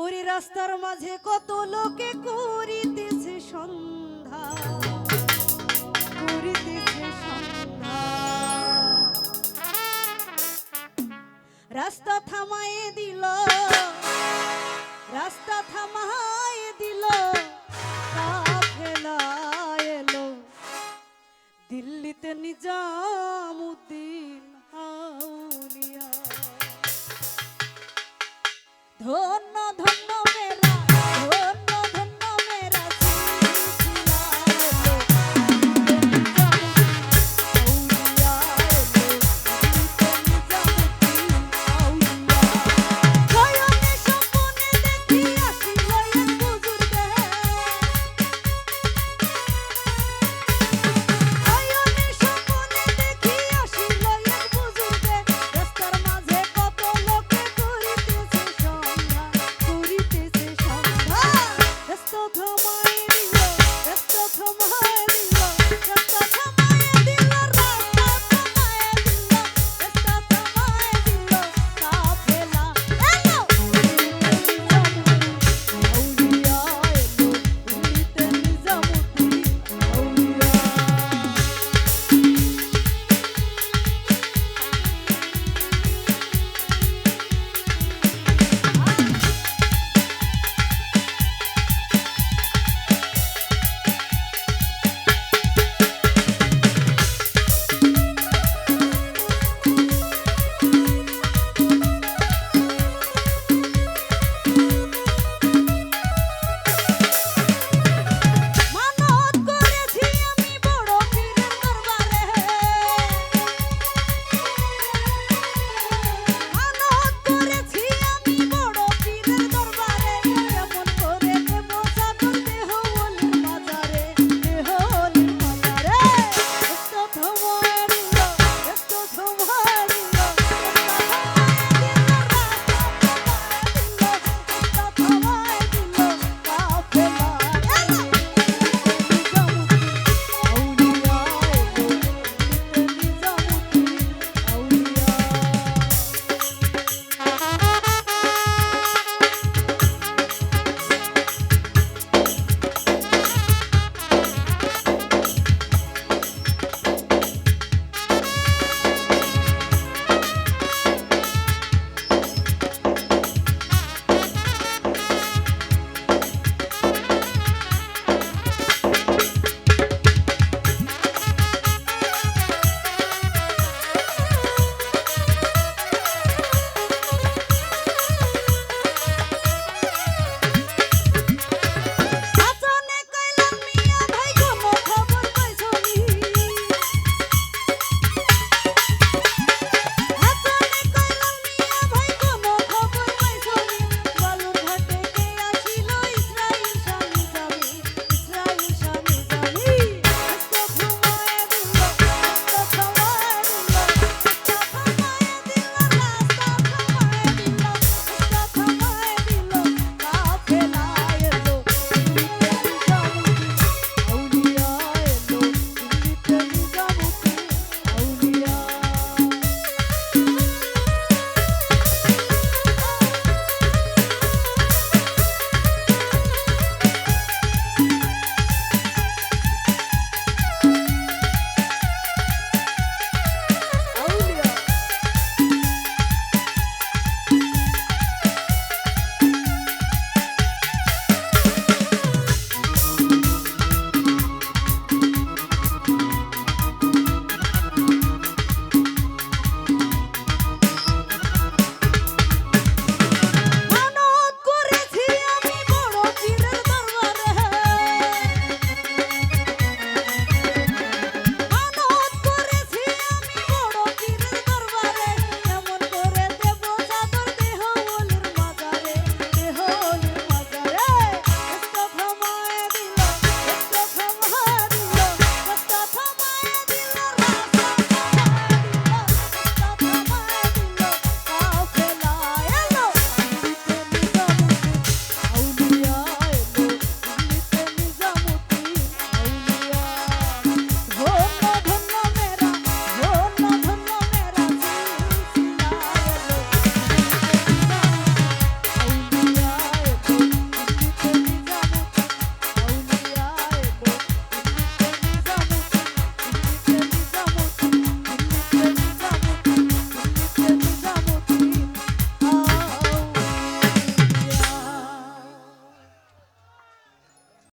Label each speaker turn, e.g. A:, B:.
A: ওরে রাস্তার মাঝে কত লোকে করিতেছে সন্ধ্যা। করিতেছে সন্ধ্যা। রাস্তা থামায়ে দিল, রাস্তা থামায়ে দিল এলো। দিল্লিতে নিজামুদ্দিন হাউলিয়া ধন